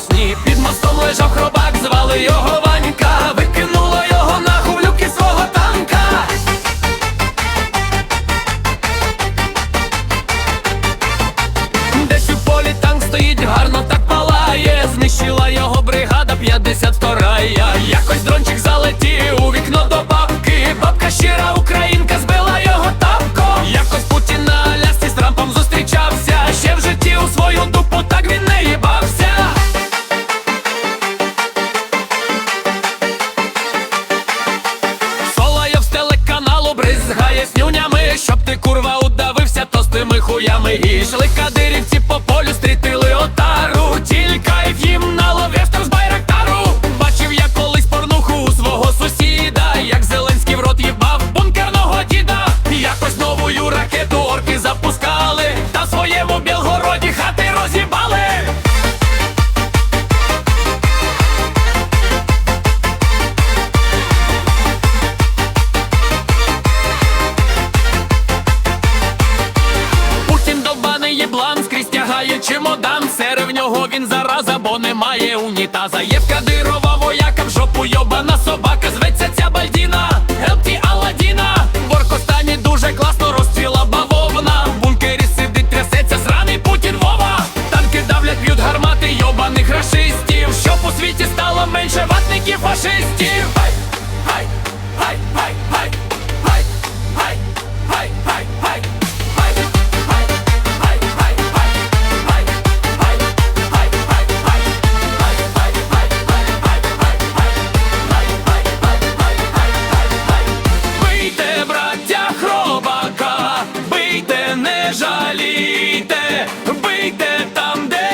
сосні, під мостом лежав хробак, звали його Ванька, викинула його на І йшли кадирівці по полю повний чемодан, сере в нього він зараза, бо немає унітаза. Є в Кадирова вояка, в жопу йобана собака, зветься ця бальдіна, Гелті Аладіна, в Оркостані дуже класно розцвіла бавовна. В бункері сидить, трясеться, сраний Путін Вова. Танки давлять, б'ють гармати, йобаних рашистів. Щоб у світі стало менше ватників фашистів. не жалійте, бийте там, де.